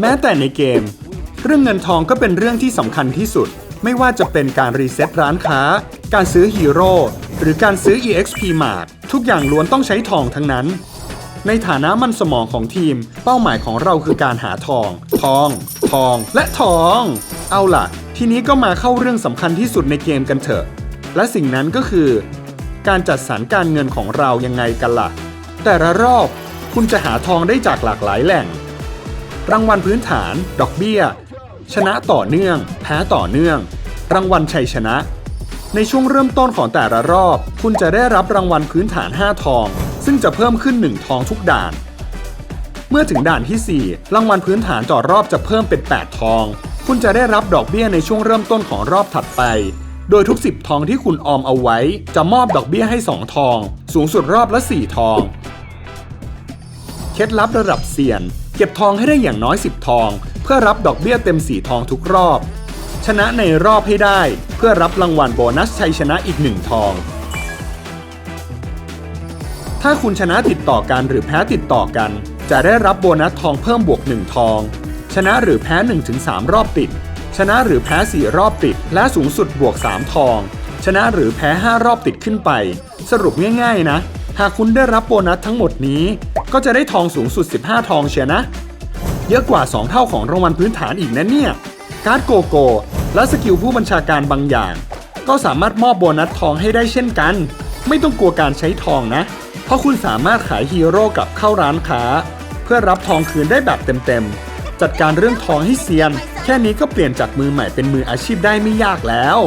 แม้แต่ในเกม เรื่องเงินทองก็เป็นเรื่องที่สำคัญที่สุด ไม่ว่าจะเป็นการรีเซ็ตร้านค้า การซื้อฮีโร่หรือการซื้อ EXP Mart ทุกอย่างล้วนต้องใช้ทองทั้งนั้น ในฐานะมันสมองของทีม เป้าหมายของเราคือการหาทอง ทอง ทอง และทอง เอาล่ะ ทีนี้ก็มาเข้าเรื่องสำคัญที่สุดในเกมกันเถอะ และสิ่งนั้นก็คือ การจัดสรรการเงินของเรายังไงกันล่ะ แต่ละรอบ คุณจะหาทองได้จากหลากหลายแหล่ง รางวัลพื้นฐาน ดอกเบี้ย ชนะต่อเนื่อง แพ้ต่อเนื่อง รางวัลชัยชนะ ในช่วงเริ่มต้นของแต่ละรอบ คุณจะได้รับรางวัลพื้นฐาน 5 ทอง ซึ่งจะเพิ่มขึ้น 1 ทองทุกด่าน เมื่อถึงด่านทีสี่4 รางวัลพื้นฐานต่อรอบจะเพิ่มเป็น 8 ทอง คุณจะได้รับดอกเบี้ยในช่วงเริ่มต้นของรอบถัดไปโดยทุก 10 ทองที่คุณออมเอาไว้ จะมอบดอกเบี้ยให้ 2 ทอง สูงสุดรอบละ 4 ทอง เคล็ดลับระดับเซียน เก็บทองให้ได้อย่างน้อย 10 ทอง เพื่อรับดอกเบี้ยเต็ม4ทองทุกรอบ ชนะในรอบให้ได้ เพื่อรับรางวัลโบนัสชัยชนะอีก1ทอง ถ้าคุณชนะติดต่อกันหรือแพ้ติดต่อกัน จะได้รับโบนัสทองเพิ่มบวก 1 ทอง ชนะหรือแพ้ 1-3 รอบติด ชนะหรือแพ้ 4 รอบติด และสูงสุดบวก 3 ทอง ชนะหรือแพ้ 5 รอบติดขึ้นไป สรุปง่ายๆนะ หากคุณได้รับโบนัสทั้งหมดนี้ ก็จะได้ทองสูงสุด 15 ทองเชียนะ เยอะกว่า 2 เท่าของรางวัลพื้นฐานอีกนะเนี่ย การ์ดโกโก้และสกิลผู้บัญชาการบางอย่าง ก็สามารถมอบโบนัสทองให้ได้เช่นกัน ไม่ต้องกลัวการใช้ทองนะ เพราะคุณสามารถขายฮีโร่กลับเข้าร้านค้า เพื่อรับทองคืนได้แบบเต็มๆ จัดการเรื่องทองให้เซียน แค่นี้ก็เปลี่ยนจากมือใหม่เป็นมืออาชีพได้ไม่ยากแล้ว